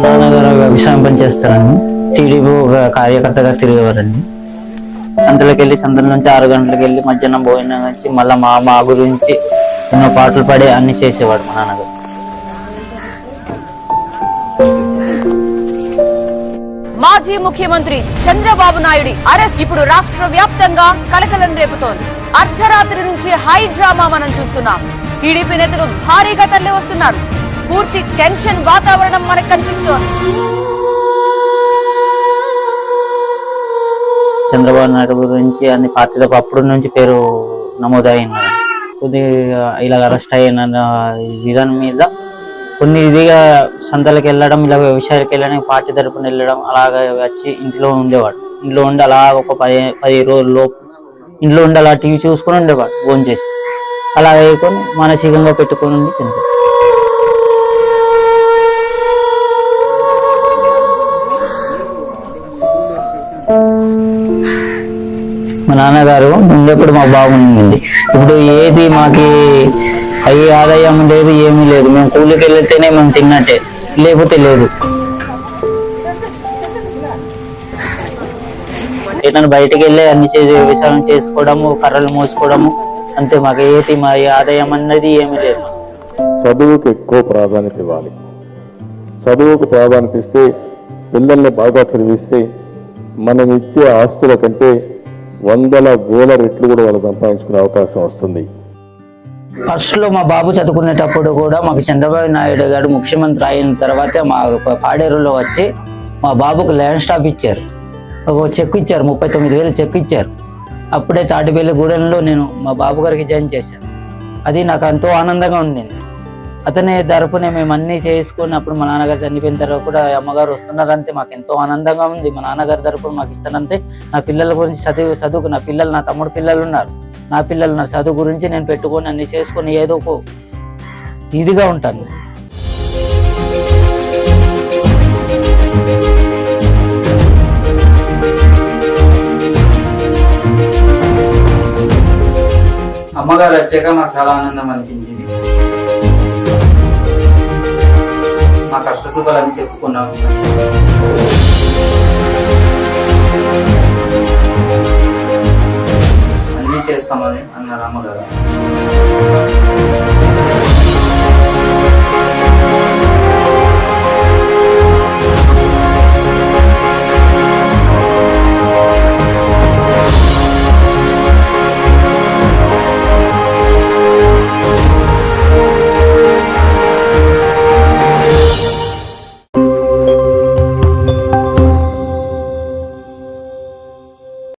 నాన్నగారు వ్యవసాయం పని చేస్తారండి టీడీపీ ఒక కార్యకర్తగా తిరిగేవారండి. సంతలోకి వెళ్ళి సంతల నుంచి ఆరు గంటలకు వెళ్ళి మధ్యాహ్నం భోజనం వచ్చి మళ్ళీ మా మా గురించి ఎన్నో పాటలు పడి అన్ని చేసేవాడు మా నాన్నగారు మాజీ ముఖ్యమంత్రి చంద్రబాబు నాయుడి అరెస్ట్ ఇప్పుడు రాష్ట్ర వ్యాప్తంగా కలకలం రేపుతోంది. అర్ధరాత్రి నుంచి హై డ్రామా మనం చూస్తున్నాం. టీడీపీ నేతలు భారీగా తరలి వస్తున్నారు పూర్తి టెన్షన్ వాతావరణం మనకు కనిపిస్తోంది చంద్రబాబు నాయుడు గురించి అన్ని పార్టీలకు అప్పుడు నుంచి పేరు నమోదైంది. కొద్దిగా ఇలా అరెస్ట్ అయిన విధానం మీద కొన్ని ఇదిగా సంతలకు వెళ్ళడం ఇలా వ్యవసాయాలకు వెళ్ళడం పార్టీ తరపున వెళ్ళడం అలాగ వచ్చి ఇంట్లో ఉండేవాడు. ఇంట్లో ఉండి అలా ఒక పది పది రోజుల్లో ఇంట్లో ఉండి అలా టీవీ చూసుకొని ఉండేవాడు ఫోన్ చేసి అలా అయిపోయి మానసికంగా పెట్టుకొని ఉండి తింటాడు మా నాన్నగారు ఉండేప్పుడు మా బాగుండింది ఇప్పుడు ఏది మాకి అయ్యి ఆదాయం లేదు ఏమీ లేదు. మేము కూలికి వెళ్తేనే మేము తిన్నట్టే. లేకపోతే లేదు. ఏదైనా బయటకు వెళ్ళి అన్ని చేసే వ్యవసాయం చేసుకోవడము కర్రలు మోసుకోవడము అంతే మాకు ఏది మా ఆదాయం అన్నది ఏమీ లేదు. చదువుకు ఎక్కువ ప్రాధాన్యత ఇవ్వాలి. చదువుకు ప్రాధాన్యత ఇస్తే పిల్లల్ని బాగా చదివిస్తే మనం ఇచ్చే ఆస్తుల కంటే వందల వేల రెట్లు కూడా వాళ్ళు సంపాదించుకునే అవకాశం వస్తుంది. ఫస్ట్లో మా బాబు చదువుకునేటప్పుడు కూడా మాకు చంద్రబాబు నాయుడు గారు ముఖ్యమంత్రి అయిన తర్వాత మా పాడేరులో వచ్చి మా బాబుకు ల్యాండ్ స్టాప్ ఇచ్చారు. ఒక చెక్ ఇచ్చారు ముప్పై తొమ్మిది వేలు చెక్ ఇచ్చారు. అప్పుడే తాటిపల్లి గూడెంలో నేను మా బాబు గారికి జాయిన్ చేశాను. అది నాకు ఎంతో ఆనందంగా ఉండింది. అతని తరపునే మేము అన్నీ చేసుకుని అప్పుడు మా నాన్నగారు చనిపోయిన తర్వాత కూడా అమ్మగారు వస్తున్నారంటే మాకు ఎంతో ఆనందంగా ఉంది. మా నాన్నగారి తరపున మాకు ఇస్తానంటే నా పిల్లల గురించి చదువు చదువుకు నా పిల్లలు నా తమ్ముడు పిల్లలు ఉన్నారు. నా పిల్లలు నా చదువు గురించి నేను పెట్టుకొని అన్ని చేసుకొని ఏదో ఒక ఇదిగా ఉంటాను. అమ్మగారు వచ్చాక మాకు చాలా ఆనందం అనిపించింది. మా కష్ట చెప్పుకున్నాము అన్నీ చేస్తామని అన్నారు అమ్మగారు